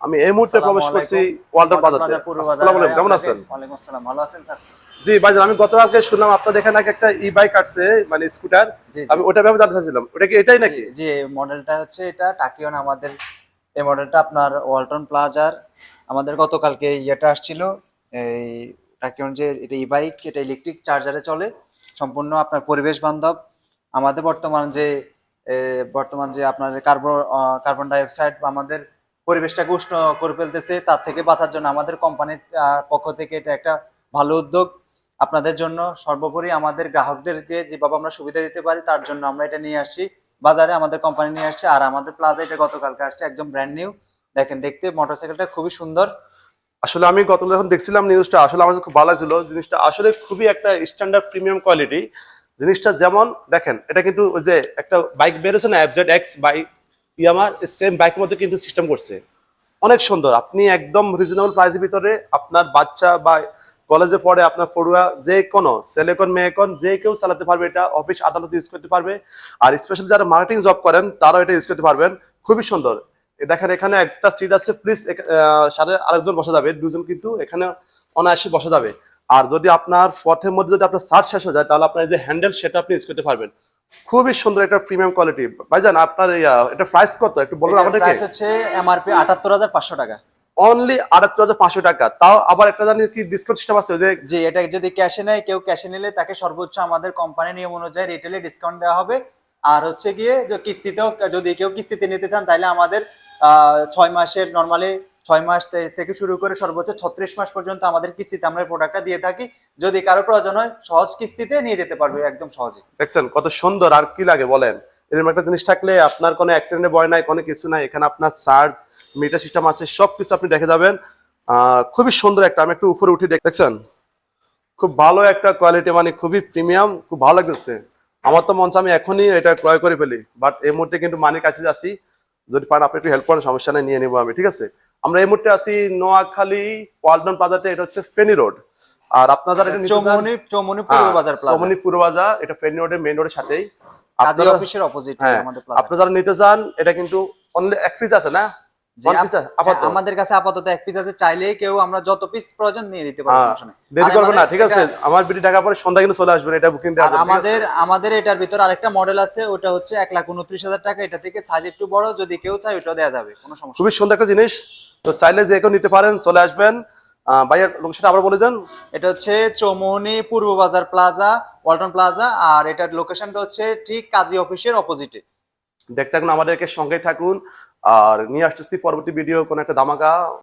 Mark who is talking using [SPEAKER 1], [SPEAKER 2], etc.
[SPEAKER 1] আমি এই মুহূর্তে প্রবেশ করছি ওয়াল্টার বাজারে আসসালামু আলাইকুম কেমন আছেন?
[SPEAKER 2] ওয়ালাইকুম আসসালাম ভালো আছেন স্যার?
[SPEAKER 1] জি ভাইজান আমি গতকালকে শুনলাম আপনাদের এখানে নাকি একটা ই বাইক আসছে মানে স্কুটার। আমি ওটা ব্যাপারে জানতে চাচ্ছিলাম ওটা কি এটাই নাকি?
[SPEAKER 2] জি মডেলটা হচ্ছে এটা টাকিওন আমাদের এই মডেলটা আপনার ওয়ালটন প্লাজার আমাদের গতকালকে ইয়েটা আসছিল এই টাকিওন যে এটা ই বাইক এটা ইলেকট্রিক চার্জারে চলে। সম্পূর্ণ আপনার পরিবেশ বান্ধব। আমাদের বর্তমান যে বর্তমান যে আপনার কার্বন কার্বন ডাইঅক্সাইড আমাদের পরিবেশটাকে উষ্ণ করে ফেলতেছে, তার থেকে বাঁচার জন্য আমাদের কোম্পানির পক্ষ থেকে এটা একটা ভালো উদ্যোগ। আপনাদের জন্য সর্বোপরি আমাদের গ্রাহকদেরকে যেভাবে আমরা সুবিধা দিতে পারি, তার জন্য আমরা এটা নিয়ে আসছি। বাজারে আমাদের কোম্পানি নিয়ে আসছে, আর আমাদের প্লাজা এটা গতকালকে আসছে, একদম ব্র্যান্ড নিউ দেখেন, দেখতে মোটরসাইকেলটা খুবই সুন্দর।
[SPEAKER 1] আসলে আমি গতকাল যখন দেখছিলাম নিউজটা আসলে আমার খুব ভালো ছিল জিনিসটা আসলে খুবই একটা স্ট্যান্ডার্ড প্রিমিয়াম কোয়ালিটি জিনিসটা যেমন, দেখেন, এটা কিন্তু ওই যে একটা বাইক বেরোছে না অ্যাবজেড এক্স বাইক ইয়ামার সেম বাইকের মধ্যে কিন্তু সিস্টেম করছে। অনেক সুন্দর, আপনি একদম রিজনেবল প্রাইসের ভিতরে আপনার বাচ্চা বা কলেজে পড়ে, আপনার পড়ুয়া, যে কোনো ছেলেকন মেয়েকন যে কেউ চালাতে পারবে, এটা অফিস আদালতে ইউজ করতে পারবে। আর স্পেশালি যারা মার্কেটিং জব করেন, তারাও এটা ইউজ করতে পারবেন। খুবই সুন্দর। দেখেন, এখানে একটা সিট আছে প্লিজ সাথে আরেকজন বসা যাবে, দুজন কিন্তু এখানে অনায়াসে বসা যাবে। আর যদি আপনার পথের মধ্যে যদি আপনার সার্চ শেষ হয়ে যায় তাহলে আপনার যে হ্যান্ডেল সেটা আপনি ইউজ করতে পারবেন। খুবই সুন্দর একটা প্রিমিয়াম কোয়ালিটি ভাইজান আপনার এটা প্রাইস কত? একটু বলুন আমাদেরকে?
[SPEAKER 2] প্রাইস হচ্ছে এমআরপি আটাত্তর হাজার পাঁচশো টাকা।
[SPEAKER 1] অনলি আটাত্তর হাজার পাঁচশো টাকা। তাও আবার একটা জানি কি ডিসকাউন্ট সিস্টেম আছে যে
[SPEAKER 2] জি এটা যদি ক্যাশে নেয় কেউ ক্যাশে নিলে তাকে সর্বোচ্চ আমাদের কোম্পানি নিয়ম অনুযায়ী রিটেলে ডিসকাউন্ট দেওয়া হবে। আর হচ্ছে গিয়ে যে কিস্তিতেও যদি কেউ কিস্তিতে নিতে চান তাহলে আমাদের ছয় মাসের নর্মালি ছয় মাস থেকে শুরু করে সর্বোচ্চ ছত্রিশ মাস পর্যন্ত আমাদের কিস্তিতে আমরা প্রোডাক্টটা দিয়ে থাকি। যদি কারও প্রয়োজন হয়, সহজ কিস্তিতে নিয়ে যেতে পারবে একদম সহজে।
[SPEAKER 1] দেখছেন, কত সুন্দর আর কি লাগে বলেন? এরকম একটা জিনিস থাকলে আপনার কোনো অ্যাক্সিডেন্টের ভয় নাই, কোনো কিছু নাই। এখানে আপনার চার্জ মিটার সিস্টেম আছে সব কিছু আপনি দেখে যাবেন। খুবই সুন্দর একটা, আমি একটু উপরে উঠে দেখ- দেখছেন? খুব ভালো একটা কোয়ালিটি মানে খুবই প্রিমিয়াম খুব ভালো লাগতেছে। আমার তো মঞ্চ আমি এখনই এটা ক্রয় করে ফেলি। বাট এই মুহূর্তে কিন্তু মানির কাছে যাচ্ছি। যদি পারেন, আপনি একটু হেল্প করেন, সমস্যা নিয়ে নেব আমি, ঠিক আছে? আমরা এই মুহূর্তে আছি নোয়াখালী ওয়ালডন প্লাজাতে এটা হচ্ছে ফেনি রোড। আর আপনারা যারা
[SPEAKER 2] চৌমনি চৌমনি পূর্ব বাজার প্লাজা।
[SPEAKER 1] সমনি পূর্ব বাজার এটা ফেনি রোডের মেন রোডের সাথেই।
[SPEAKER 2] কাজী অফিসের অপোজিট
[SPEAKER 1] হ্যাঁ
[SPEAKER 2] আমাদের প্লাজা
[SPEAKER 1] আপনারা যারা নিতে চান এটা কিন্তু অনলি এক পিস আছে না?
[SPEAKER 2] হ্যাঁ, আমাদের কাছে আপাতত এক পিস আছে চাইলেই কেউ আমরা যত পিস প্রয়োজন নিয়ে দিতে পারব
[SPEAKER 1] হ্যাঁ। দেরি না ঠিক আছে? আমার বিটি ঢাকা পরে সন্ধ্যা কিন্তু চলে আসবেন এটা বুকিং
[SPEAKER 2] আমাদের আমাদের এটার ভিতর আরেকটা মডেল আছে ওটা হচ্ছে এক লাখ উনত্রিশ হাজার টাকা এটা থেকে সাইজ একটু বড় যদি কেউ চায় ওটাও দেওয়া যাবে কোনো সমস্যা
[SPEAKER 1] খুবই সুন্দর একটা জিনিস তো চাইলে যে কেউ নিতে পারেন চলে আসবেন। আহ, ভাইয়া লোকেশন আবার বলে দেন।
[SPEAKER 2] এটা হচ্ছে চৌমোহনী পূর্ব বাজার প্লাজা ওয়ালটন প্লাজা আর এটার লোকেশনটা হচ্ছে ঠিক কাজী অফিসের অপোজিটে
[SPEAKER 1] দেখতে থাকুন আমাদেরকে সঙ্গে থাকুন। আর নিয়ে আসতেছি পরবর্তী ভিডিও কোনো একটা ধামাকা।